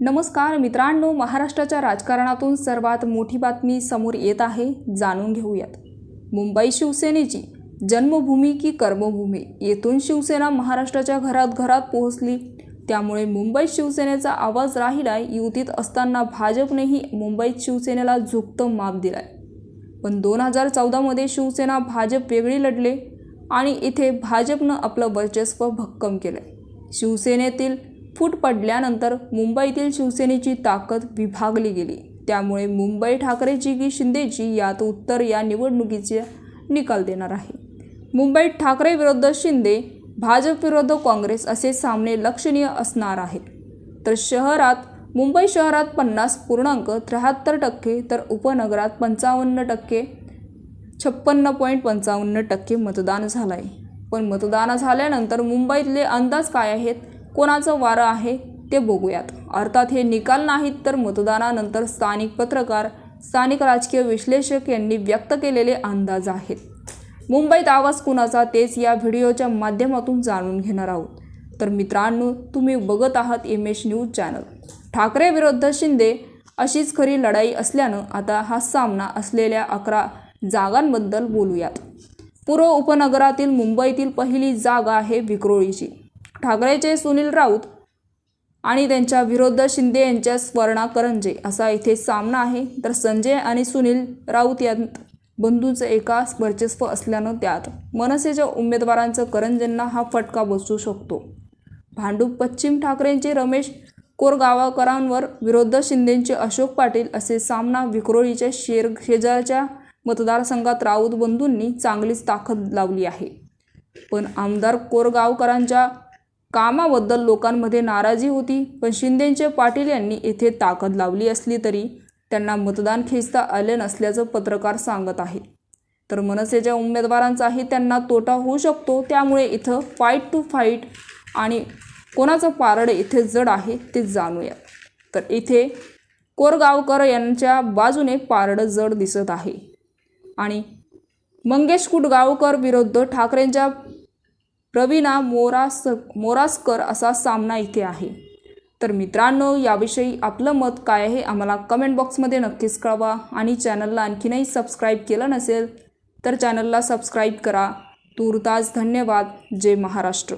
नमस्कार मित्रांनो महाराष्ट्राच्या राजकारणातून सर्वात मोठी बातमी समोर येत आहे जाणून घेऊयात. मुंबई शिवसेनेची जन्मभूमी की कर्मभूमी? येथून शिवसेना महाराष्ट्राच्या घरात घरात पोहोचली. त्यामुळे मुंबईत शिवसेनेचा आवाज राहिलाय युतीत असताना भाजपनेही मुंबईत शिवसेनेला झुकतं माप दिलाय. पण दोन हजार चौदामध्ये शिवसेना भाजप वेगळी लढले आणि इथे भाजपनं आपलं वर्चस्व भक्कम केलं शिवसेनेतील फूट पडल्यानंतर मुंबईतील शिवसेनेची ताकद विभागली गेली. त्यामुळे मुंबई ठाकरेची की शिंदेची यात उत्तर या निवडणुकीचे निकाल देणार आहे. मुंबईत ठाकरे विरुद्ध शिंदे भाजप विरुद्ध काँग्रेस असे सामने लक्षणीय असणार आहेत. तर शहरात मुंबई शहरात पन्नास पूर्णांक त्र्याहत्तर टक्के तर उपनगरात पंचावन्न टक्के छप्पन्न पॉईंट पंचावन्न टक्के मतदान झालं आहे पण मतदान झाल्यानंतर मुंबईतले अंदाज काय आहेत? कोणाचं वारं आहे ते बघूयात. अर्थात हे निकाल नाहीत तर मतदानानंतर स्थानिक पत्रकार स्थानिक राजकीय विश्लेषक यांनी व्यक्त केलेले अंदाज आहेत. मुंबईत आवाज कुणाचा तेच या व्हिडिओच्या माध्यमातून जाणून घेणार आहोत. तर मित्रांनो तुम्ही बघत आहात M H news channel Thackeray विरुद्ध शिंदे अशीच खरी लढाई असल्यानं आता हा सामना असलेल्या अकरा जागांबद्दल बोलूयात. पूर्व उपनगरातील मुंबईतील पहिली जागा आहे विक्रोळीची. ठाकरेचे सुनील राऊत आणि त्यांच्या विरुद्ध शिंदे यांच्या स्वर्णा करंजे असा इथे सामना आहे. तर संजय आणि सुनील राऊत यांत बंधूचं एका वर्चस्व असल्यानं त्यात मनसेच्या उमेदवारांचं करंजेंना हा फटका बसू शकतो. भांडूप पश्चिम ठाकरेंचे रमेश कोरगावाकरांवर विरुद्ध शिंदेंचे अशोक पाटील असे सामना विक्रोळीच्या शेर शेजारच्या मतदारसंघात राऊत बंधूंनी चांगलीच ताकद लावली आहे. पण आमदार कोरगावकरांच्या कामाबद्दल लोकांमध्ये नाराजी होती पण शिंदेचे पाटील यांनी येथे ताकद लावली असली तरी त्यांना मतदान खेचता आले नसल्याचं पत्रकार सांगत आहेत. तर मनसेच्या उमेदवारांचाही त्यांना तोटा होऊ शकतो त्यामुळे इथं फाईट टू फाईट आणि कोणाचं पारड इथे जड आहे ते जाणूया. तर इथे कोरगावकर यांच्या बाजूने पारडं जड दिसत आहे. आणि मंगेश कुटगावकर विरुद्ध ठाकरेंच्या प्रवीणा मोरास मोरासकर असा सामना इथे आहे. तर मित्रांनो याविषयी आपलं मत काय आहे आम्हाला कमेंट बॉक्समध्ये नक्कीच कळवा आणि चॅनलला आणखीनही सबस्क्राईब केलं नसेल तर चॅनलला सबस्क्राईब करा. तूर्तास धन्यवाद. जय महाराष्ट्र.